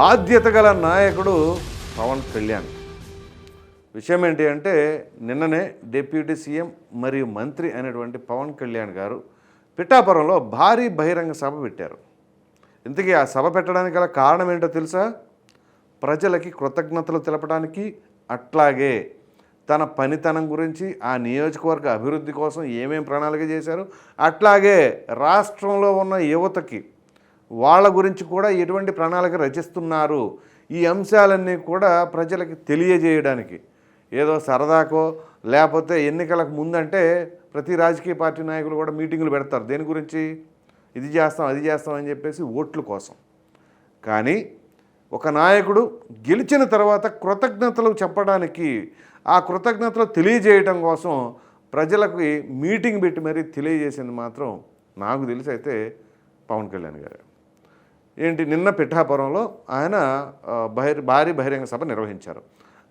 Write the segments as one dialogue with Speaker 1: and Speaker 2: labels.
Speaker 1: బాధ్యత గల నాయకుడు పవన్ కళ్యాణ్. విషయం ఏంటి అంటే నిన్ననే డిప్యూటీ సీఎం మరియు మంత్రి అయినటువంటి పవన్ కళ్యాణ్ గారు పిఠాపురంలో భారీ బహిరంగ సభ పెట్టారు. ఇంతకీ ఆ సభ పెట్టడానికి గల కారణం ఏంటో తెలుసా? ప్రజలకి కృతజ్ఞతలు తెలపడానికి అట్లాగే తన పనితనం గురించి ఆ నియోజకవర్గ అభివృద్ధి కోసం ఏమేం ప్రణాళిక చేశారు అట్లాగే రాష్ట్రంలో ఉన్న యువతకి వాళ్ళ గురించి కూడా ఎటువంటి ప్రణాళిక రచిస్తున్నారు? ఈ అంశాలన్నీ కూడా ప్రజలకి తెలియజేయడానికి. ఏదో సరదాకో లేకపోతే ఎన్నికలకు ముందంటే ప్రతి రాజకీయ పార్టీ నాయకులు కూడా మీటింగులు పెడతారు. దేని గురించి? ఇది చేస్తాం అది చేస్తాం అని చెప్పేసి ఓట్ల కోసం. కానీ ఒక నాయకుడు గెలిచిన తర్వాత కృతజ్ఞతలు చెప్పడానికి ఆ కృతజ్ఞతలు తెలియజేయటం కోసం ప్రజలకు మీటింగ్ పెట్టి మరీ తెలియజేసింది మాత్రం నాకు తెలిసి అయితే పవన్ కళ్యాణ్ గారు. ఏంటి? నిన్న పిఠాపురంలో ఆయన బహిర్ భారీ బహిరంగ సభ నిర్వహించారు.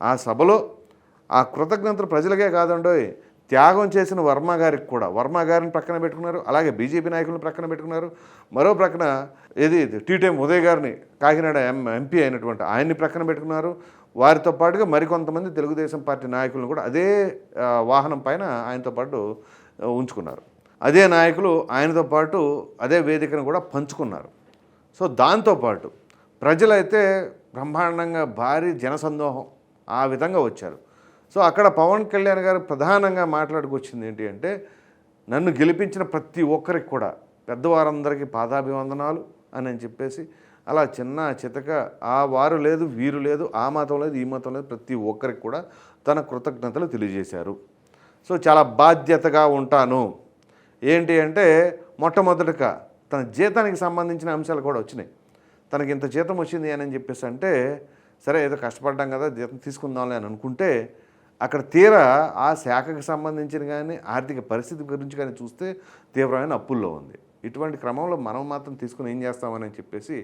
Speaker 1: ఆ సభలో ఆ కృతజ్ఞతలు ప్రజలకే కాదండోయ్ త్యాగం చేసిన వర్మ గారికి కూడా. వర్మ గారిని ప్రక్కన పెట్టుకున్నారు అలాగే బీజేపీ నాయకులను ప్రక్కన పెట్టుకున్నారు. మరో ప్రక్కన ఏది? టీటీఎం ఉదయ్ గారిని కాకినాడ ఎం ఎంపీ అయినటువంటి ఆయన్ని ప్రక్కన పెట్టుకున్నారు. వారితో పాటుగా మరికొంతమంది తెలుగుదేశం పార్టీ నాయకులను కూడా అదే వాహనం పైన ఆయనతో పాటు ఉంచుకున్నారు. అదే నాయకులు ఆయనతో పాటు అదే వేదికను కూడా పంచుకున్నారు. సో దాంతోపాటు ప్రజలైతే బ్రహ్మాండంగా భారీ జనసందోహం ఆ విధంగా వచ్చారు. సో అక్కడ పవన్ కళ్యాణ్ గారు ప్రధానంగా మాట్లాడుకొచ్చింది ఏంటి అంటే నన్ను గెలిపించిన ప్రతి ఒక్కరికి కూడా పెద్దవారందరికీ పాదాభివందనాలు అని అని చెప్పేసి అలా చిన్న చితక ఆ వారు లేదు వీరు లేదు ఆ మతం లేదు ఈ మతం లేదు ప్రతి ఒక్కరికి కూడా తన కృతజ్ఞతలు తెలియజేశారు. సో చాలా బాధ్యతగా ఉంటాను. ఏంటి అంటే మొట్టమొదటిగా తన జీతానికి సంబంధించిన అంశాలు కూడా వచ్చినాయి. తనకి ఇంత జీతం వచ్చింది అని చెప్పేసి అంటే సరే ఏదో కష్టపడ్డాం కదా జీతం తీసుకుందాంలే అని అనుకుంటే అక్కడ తీరా ఆ శాఖకు సంబంధించిన కానీ ఆర్థిక పరిస్థితి గురించి కానీ చూస్తే తీవ్రమైన అప్పుల్లో ఉంది. ఇటువంటి క్రమంలో మనం మాత్రం తీసుకుని ఏం చేస్తామని చెప్పేసి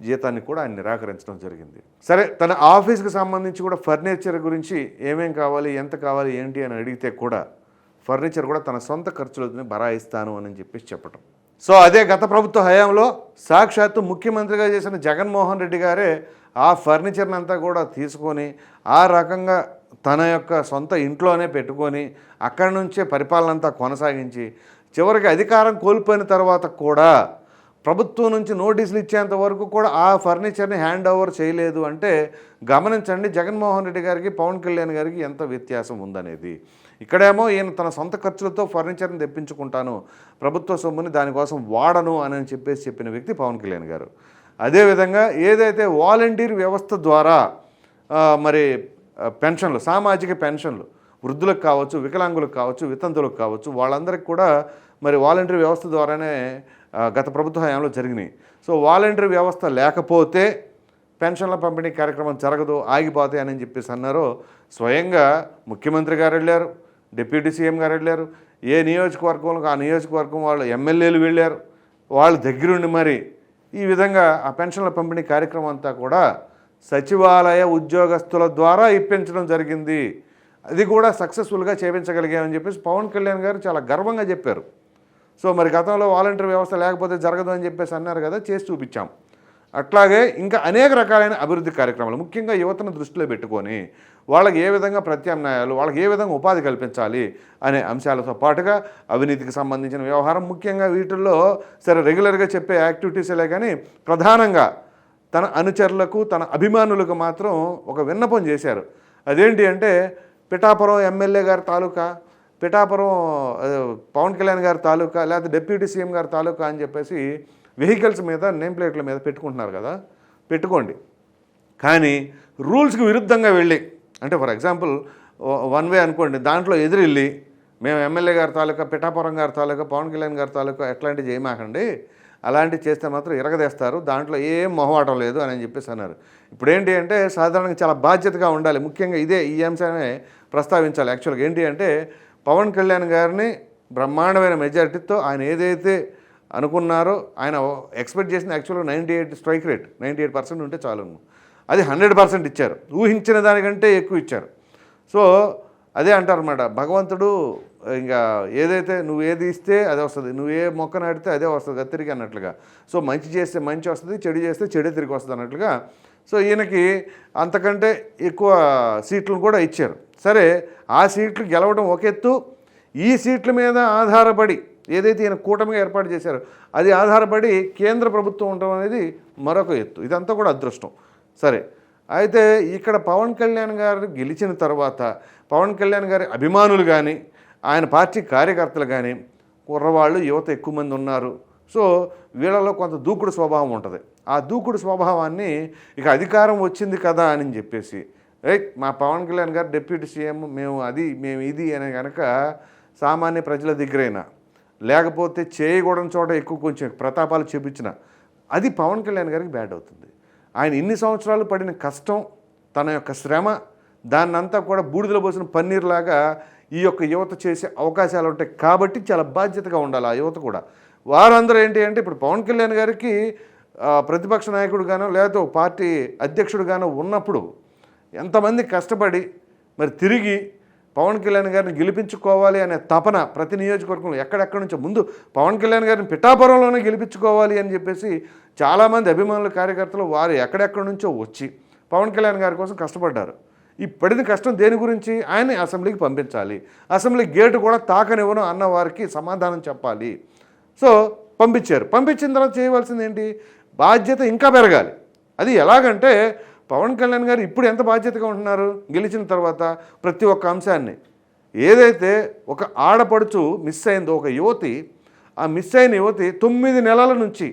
Speaker 1: జీతాన్ని కూడా ఆయన నిరాకరించడం జరిగింది. సరే తన ఆఫీస్కి సంబంధించి కూడా ఫర్నిచర్ గురించి ఏమేం కావాలి ఎంత కావాలి ఏంటి అని అడిగితే కూడా ఫర్నిచర్ కూడా తన సొంత ఖర్చులతోనే బరాయిస్తాను అని చెప్పేసి చెప్పటం. సో అదే గత ప్రభుత్వ హయాంలో సాక్షాత్తు ముఖ్యమంత్రిగా చేసిన జగన్మోహన్ రెడ్డి గారే ఆ ఫర్నిచర్ని అంతా కూడా తీసుకొని ఆ రకంగా తన యొక్క సొంత ఇంట్లోనే పెట్టుకొని అక్కడి నుంచే పరిపాలన అంతా కొనసాగించి చివరికి అధికారం కోల్పోయిన తర్వాత కూడా ప్రభుత్వం నుంచి నోటీసులు ఇచ్చేంత వరకు కూడా ఆ ఫర్నిచర్ని హ్యాండ్ ఓవర్ చేయలేదు అంటే గమనించండి జగన్మోహన్ రెడ్డి గారికి పవన్ కళ్యాణ్ గారికి ఎంత వ్యత్యాసం ఉందనేది. ఇక్కడేమో ఈయన తన సొంత ఖర్చులతో ఫర్నిచర్ని తెప్పించుకుంటాను ప్రభుత్వ సొమ్ముని దానికోసం వాడను అని చెప్పేసి చెప్పిన వ్యక్తి పవన్ కళ్యాణ్ గారు. అదేవిధంగా ఏదైతే వాలంటీర్ వ్యవస్థ ద్వారా మరి పెన్షన్లు సామాజిక పెన్షన్లు వృద్ధులకు కావచ్చు వికలాంగులకు కావచ్చు వితంతులకు కావచ్చు వాళ్ళందరికీ కూడా మరి వాలంటీర్ వ్యవస్థ ద్వారానే గత ప్రభుత్వ హయాంలో జరిగినాయి. సో వాలంటీర్ వ్యవస్థ లేకపోతే పెన్షన్ల పంపిణీ కార్యక్రమం జరగదు ఆగిపోతాయని అని చెప్పేసి అన్నారు స్వయంగా ముఖ్యమంత్రి గారు వెళ్ళారు డిప్యూటీ సీఎం గారు వెళ్ళారు ఏ నియోజకవర్గంలో ఆ నియోజకవర్గం వాళ్ళు ఎమ్మెల్యేలు వెళ్ళారు వాళ్ళ దగ్గరుండి మరి ఈ విధంగా ఆ పెన్షన్ల పంపిణీ కార్యక్రమం అంతా కూడా సచివాలయ ఉద్యోగస్తుల ద్వారా ఇప్పించడం జరిగింది. అది కూడా సక్సెస్ఫుల్గా చేపించగలిగామని చెప్పేసి పవన్ కళ్యాణ్ గారు చాలా గర్వంగా చెప్పారు. సో మరి గతంలో వాలంటీర్ వ్యవస్థ లేకపోతే జరగదు అని చెప్పేసి అన్నారు కదా చేసి చూపించాం. అట్లాగే ఇంకా అనేక రకాలైన అభివృద్ధి కార్యక్రమాలు ముఖ్యంగా యువతను దృష్టిలో పెట్టుకొని వాళ్ళకి ఏ విధంగా ప్రత్యామ్నాయాలు వాళ్ళకి ఏ విధంగా ఉపాధి కల్పించాలి అనే అంశాలతో పాటుగా అవినీతికి సంబంధించిన వ్యవహారం ముఖ్యంగా వీటిల్లో సరే రెగ్యులర్గా చెప్పే యాక్టివిటీసేలే కానీ ప్రధానంగా తన అనుచరులకు తన అభిమానులకు మాత్రం ఒక విన్నపం చేశారు. అదేంటి అంటే పిఠాపురం ఎమ్మెల్యే గారి తాలూకా పిఠాపురం పవన్ కళ్యాణ్ గారి తాలూకా లేకపోతే డిప్యూటీ సీఎం గారి తాలూకా అని చెప్పేసి వెహికల్స్ మీద నేమ్ ప్లేట్ల మీద పెట్టుకుంటున్నారు కదా? పెట్టుకోండి. కానీ రూల్స్కి విరుద్ధంగా వెళ్ళి అంటే ఫర్ ఎగ్జాంపుల్ వన్ వే అనుకోండి దాంట్లో ఎదురెళ్ళి మేము ఎమ్మెల్యే గారి తాలూకా పిఠాపురం గారి తాలూకా పవన్ కళ్యాణ్ గారి తాలూకా ఎట్లాంటివి చేయమాకండి అలాంటివి చేస్తే మాత్రం ఇరగదేస్తారు దాంట్లో ఏం మొహమాటం లేదు అని చెప్పేసి అన్నారు. ఇప్పుడు ఏంటి అంటే సాధారణంగా చాలా బాధ్యతగా ఉండాలి ముఖ్యంగా ఇదే ఈ అంశాన్ని ప్రస్తావించాలి. యాక్చువల్గా ఏంటి అంటే పవన్ కళ్యాణ్ గారిని బ్రహ్మాండమైన మెజారిటీతో ఆయన ఏదైతే అనుకున్నారో ఆయన ఎక్స్పెక్ట్ చేసిన యాక్చువల్గా ninety eight strike rate ninety eight percent ఉంటే చాలు. అది హండ్రెడ్ పర్సెంట్ ఇచ్చారు. ఊహించిన దానికంటే ఎక్కువ ఇచ్చారు. సో అదే అంటారు అనమాట భగవంతుడు ఇంకా ఏదైతే నువ్వు ఏది ఇస్తే అదే వస్తుంది. నువ్వు ఏ మొక్క నాటితే అదే వస్తుంది. అది తిరిగి అన్నట్లుగా. సో మంచి చేస్తే మంచి వస్తుంది చెడు చేస్తే చెడే తిరిగి వస్తుంది అన్నట్లుగా. సో ఈయనకి అంతకంటే ఎక్కువ సీట్లను కూడా ఇచ్చారు. సరే ఆ సీట్లు గెలవడం ఒక ఎత్తు. ఈ సీట్ల మీద ఆధారపడి ఏదైతే ఈయన కూటమిగా ఏర్పాటు చేశారో అది ఆధారపడి కేంద్ర ప్రభుత్వం ఉండడం అనేది మరొక ఎత్తు. ఇదంతా కూడా అదృష్టం. సరే అయితే ఇక్కడ పవన్ కళ్యాణ్ గారు గెలిచిన తర్వాత పవన్ కళ్యాణ్ గారి అభిమానులు కానీ ఆయన పార్టీ కార్యకర్తలు కానీ కుర్రవాళ్ళు యువత ఎక్కువ మంది ఉన్నారు. సో వీళ్ళలో కొంత దూకుడు స్వభావం ఉంటుంది. ఆ దూకుడు స్వభావాన్ని ఇక అధికారం వచ్చింది కదా అని చెప్పేసి ఏ మా పవన్ కళ్యాణ్ గారు డిప్యూటీ సీఎం మేము అది మేము ఇది అని కనుక సామాన్య ప్రజల దగ్గరైనా? లేకపోతే చేయకూడని చోట ఎక్కువ కొంచెం ప్రతాపాలు చూపించిన అది పవన్ కళ్యాణ్ గారికి బ్యాడ్ అవుతుంది. ఆయన ఇన్ని సంవత్సరాలు పడిన కష్టం తన యొక్క శ్రమ దాన్నంతా కూడా బూడిదలో పోసిన పన్నీర్లాగా ఈ యొక్క యువత చేసే అవకాశాలు ఉంటాయి కాబట్టి చాలా బాధ్యతగా ఉండాలి ఆ యువత కూడా. వారందరూ ఏంటి అంటే ఇప్పుడు పవన్ కళ్యాణ్ గారికి ప్రతిపక్ష నాయకుడుగానో లేదా పార్టీ అధ్యక్షుడుగానో ఉన్నప్పుడు ఎంతమంది కష్టపడి మరి తిరిగి పవన్ కళ్యాణ్ గారిని గెలిపించుకోవాలి అనే తపన ప్రతి నియోజకవర్గంలో ఎక్కడెక్కడి నుంచో ముందు పవన్ కళ్యాణ్ గారిని పిఠాపురంలోనే గెలిపించుకోవాలి అని చెప్పేసి చాలామంది అభిమానులు కార్యకర్తలు వారు ఎక్కడెక్కడి నుంచో వచ్చి పవన్ కళ్యాణ్ గారి కోసం కష్టపడ్డారు. ఈ పడిన కష్టం దేని గురించి? ఆయన్ని అసెంబ్లీకి పంపించాలి. అసెంబ్లీ గేటు కూడా తాకనివ్వను అన్న వారికి సమాధానం చెప్పాలి. సో పంపించారు. పంపించిన తర్వాత చేయవలసింది ఏంటి? బాధ్యత ఇంకా పెరగాలి. అది ఎలాగంటే పవన్ కళ్యాణ్ గారు ఇప్పుడు ఎంత బాధ్యతగా ఉంటున్నారు? గెలిచిన తర్వాత ప్రతి ఒక్క అంశాన్ని. ఏదైతే ఒక ఆడపడుచు మిస్ అయిందో ఒక యువతి ఆ మిస్ అయిన యువతి తొమ్మిది నెలల నుంచి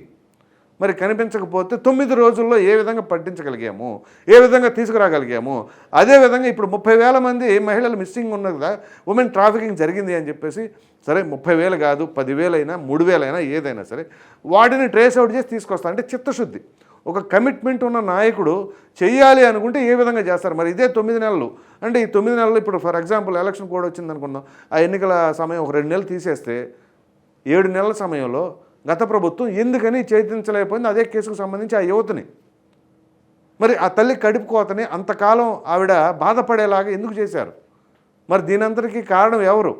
Speaker 1: మరి కనిపించకపోతే తొమ్మిది రోజుల్లో ఏ విధంగా పట్టించగలిగాము? ఏ విధంగా తీసుకురాగలిగాము? అదేవిధంగా ఇప్పుడు ముప్పై వేల మంది మహిళలు మిస్సింగ్ ఉన్నది కదా ఉమెన్ ట్రాఫికింగ్ జరిగింది అని చెప్పేసి సరే ముప్పై వేలు కాదు పదివేలైనా మూడు వేలైనా ఏదైనా సరే వాటిని ట్రేస్ అవుట్ చేసి తీసుకొస్తా అంటే చిత్తశుద్ధి. ఒక కమిట్మెంట్ ఉన్న నాయకుడు చేయాలి అనుకుంటే ఏ విధంగా చేస్తారు? మరి ఇదే తొమ్మిది నెలలు. అంటే ఈ తొమ్మిది నెలలు ఇప్పుడు ఫర్ ఎగ్జాంపుల్ ఎలక్షన్ కూడా వచ్చింది అనుకుందాం. ఆ ఎన్నికల సమయం ఒక రెండు నెలలు తీసేస్తే ఏడు నెలల సమయంలో గత ప్రభుత్వం ఎందుకని చేతించలేకపోయింది అదే కేసుకు సంబంధించి ఆ యువతని. మరి ఆ తల్లి కడుపు కోతని అంతకాలం ఆవిడ బాధపడేలాగా ఎందుకు చేశారు? మరి దీనంతటికీ కారణం ఎవరు?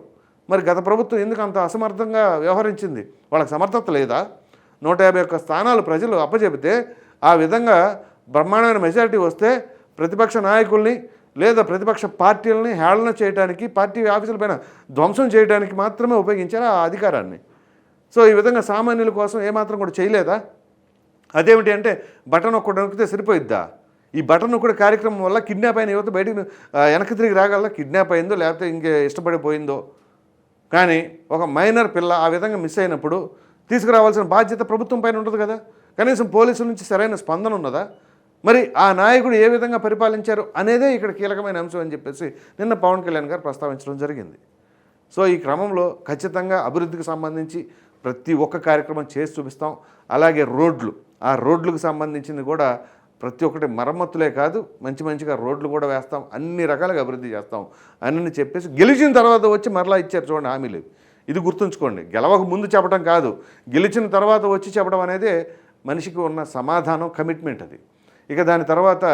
Speaker 1: మరి గత ప్రభుత్వం ఎందుకు అంత అసమర్థంగా వ్యవహరించింది? వాళ్ళకి సమర్థత లేదా? నూట యాభై ఒక్క స్థానాలు ప్రజలు అప్పచెబితే ఆ విధంగా బ్రహ్మాండమైన మెజారిటీ వస్తే ప్రతిపక్ష నాయకుల్ని లేదా ప్రతిపక్ష పార్టీలని హేళన చేయడానికి పార్టీ ఆఫీసుల పైన ధ్వంసం చేయడానికి మాత్రమే ఉపయోగించారు ఆ అధికారాన్ని. సో ఈ విధంగా సామాన్యుల కోసం ఏమాత్రం కూడా చేయలేదా? అదేమిటి అంటే బటన్ ఒక్కడు నొక్కితే సరిపోయిద్దా? ఈ బటన్ కూడా కార్యక్రమం వల్ల కిడ్నాప్ అయిన యువత బయటకు వెనక్కి తిరిగి రాగలదా? కిడ్నాప్ అయిందో లేకపోతే ఇంకే ఇష్టపడిపోయిందో కానీ ఒక మైనర్ పిల్ల ఆ విధంగా మిస్ అయినప్పుడు తీసుకురావాల్సిన బాధ్యత ప్రభుత్వం పైన ఉంటుంది కదా. కనీసం పోలీసుల నుంచి సరైన స్పందన ఉన్నదా? మరి ఆ నాయకుడు ఏ విధంగా పరిపాలించారు అనేదే ఇక్కడ కీలకమైన అంశం అని చెప్పేసి నిన్న పవన్ కళ్యాణ్ గారు ప్రస్తావించడం జరిగింది. సో ఈ క్రమంలో ఖచ్చితంగా అభివృద్ధికి సంబంధించి ప్రతి ఒక్క కార్యక్రమం చేసి చూపిస్తాం. అలాగే రోడ్లు ఆ రోడ్లకు సంబంధించింది కూడా ప్రతి ఒక్కటి మరమ్మతులే కాదు మంచి మంచిగా రోడ్లు కూడా వేస్తాం అన్ని రకాలుగా అభివృద్ధి చేస్తాం అని చెప్పేసి గెలిచిన తర్వాత వచ్చి మరలా ఇచ్చారు చూడండి హామీలు. ఇది గుర్తుంచుకోండి గెలవక ముందు చెప్పడం కాదు గెలిచిన తర్వాత వచ్చి చెప్పడం అనేది మనిషికి ఉన్న సమాధానం కమిట్మెంట్ అది. ఇక దాని తర్వాత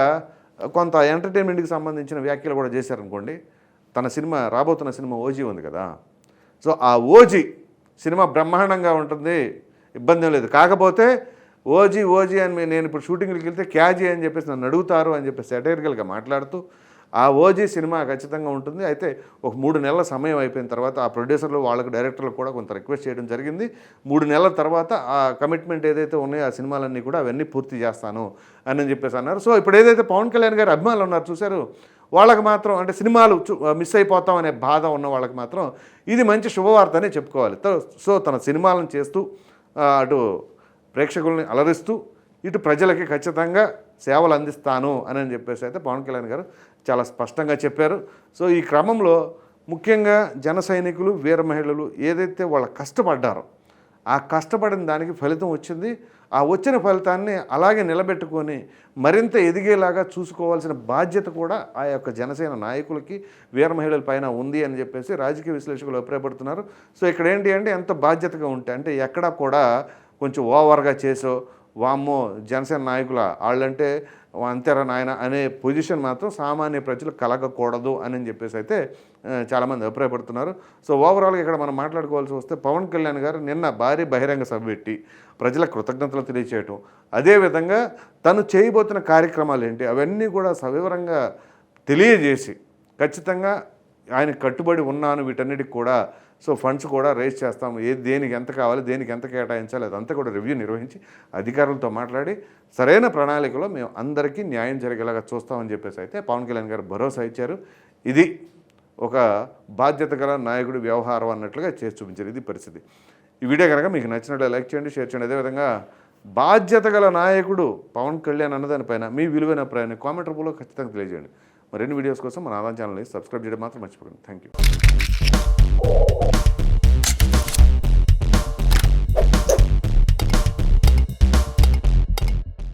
Speaker 1: కొంత ఎంటర్టైన్మెంట్కి సంబంధించిన వ్యాఖ్యలు కూడా చేశారనుకోండి. తన సినిమా రాబోతున్న సినిమా ఓజీ ఉంది కదా. సో ఆ ఓజీ సినిమా బ్రహ్మాండంగా ఉంటుంది ఇబ్బంది లేదు. కాకపోతే ఓజీ ఓజీ అని నేను ఇప్పుడు షూటింగ్కి వెళ్తే క్యాజీ అని చెప్పేసి నన్ను అడుగుతారు అని చెప్పేసి సెటైరికల్గా మాట్లాడుతూ ఆ ఓజీ సినిమా ఖచ్చితంగా ఉంటుంది. అయితే ఒక మూడు నెలల సమయం అయిపోయిన తర్వాత ఆ ప్రొడ్యూసర్లు వాళ్ళకి డైరెక్టర్లు కూడా కొంత రిక్వెస్ట్ చేయడం జరిగింది. మూడు నెలల తర్వాత ఆ కమిట్మెంట్ ఏదైతే ఉన్నాయో ఆ సినిమాలన్నీ కూడా అవన్నీ పూర్తి చేస్తాను అని చెప్పేసి అన్నారు. సో ఇప్పుడు ఏదైతే పవన్ కళ్యాణ్ గారు అభిమానులు ఉన్నారు చూశారు వాళ్ళకి మాత్రం అంటే సినిమాలు చూ- మిస్ అయిపోతాం అనే బాధ ఉన్న వాళ్ళకి మాత్రం ఇది మంచి శుభవార్త అనే చెప్పుకోవాలి. సో తన సినిమాలను చేస్తూ అటు ప్రేక్షకుల్ని అలరిస్తూ ఇటు ప్రజలకి ఖచ్చితంగా సేవలు అందిస్తాను అని అని చెప్పేసి అయితే పవన్ కళ్యాణ్ గారు చాలా స్పష్టంగా చెప్పారు. సో ఈ క్రమంలో ముఖ్యంగా జన సైనికులు వీర మహిళలు ఏదైతే వాళ్ళు కష్టపడ్డారో ఆ కష్టపడిన దానికి ఫలితం వచ్చింది. ఆ వచ్చిన ఫలితాన్ని అలాగే నిలబెట్టుకొని మరింత ఎదిగేలాగా చూసుకోవాల్సిన బాధ్యత కూడా ఆ యొక్క జనసేన నాయకులకి వీర మహిళల పైన ఉంది అని చెప్పేసి రాజకీయ విశ్లేషకులు అభిప్రాయపడుతున్నారు. సో ఇక్కడ ఏంటి అంటే ఎంత బాధ్యతగా ఉంటే అంటే ఎక్కడా కూడా కొంచెం ఓవర్గా చేసో వామ్మో జనసేన నాయకుల వాళ్ళంటే అంతేరా నాయన అనే పొజిషన్ మాత్రం సామాన్య ప్రజలు కలగకూడదు అని చెప్పేసి అయితే చాలామంది అభిప్రాయపడుతున్నారు. సో ఓవరాల్గా ఇక్కడ మనం మాట్లాడుకోవాల్సి వస్తే పవన్ కళ్యాణ్ గారు నిన్న భారీ బహిరంగ సభ పెట్టి ప్రజల కృతజ్ఞతలు తెలియచేయటం అదేవిధంగా తను చేయబోతున్న కార్యక్రమాలు ఏంటి అవన్నీ కూడా సవివరంగా తెలియజేసి ఖచ్చితంగా ఆయన కట్టుబడి ఉన్నాను వీటన్నిటికి కూడా సో ఫండ్స్ కూడా రేస్ చేస్తాం ఏ దేనికి ఎంత కావాలి దేనికి ఎంత కేటాయించాలి అదంతా కూడా రివ్యూ నిర్వహించి అధికారులతో మాట్లాడి సరైన ప్రణాళికలో మేము అందరికీ న్యాయం జరిగేలాగా చూస్తామని చెప్పేసి అయితే పవన్ కళ్యాణ్ గారు భరోసా ఇచ్చారు. ఇది ఒక బాధ్యత గల నాయకుడి వ్యవహారం అన్నట్లుగా చేసి చూపించారు. ఇది పరిస్థితి. ఈ వీడియో కనుక మీకు నచ్చినట్లు లైక్ చేయండి షేర్ చేయండి. అదేవిధంగా బాధ్యత గల నాయకుడు పవన్ కళ్యాణ్ అన్నదానిపైన మీ విలువైన అభిప్రాయాన్ని కామెంట్ రూపంలో ఖచ్చితంగా తెలియజేయండి. మరిన్ని వీడియోస్ కోసం మన ఆదాయం ఛానల్ని సబ్స్క్రైబ్ చేయడం మాత్రం మర్చిపోకండి. Thank you Música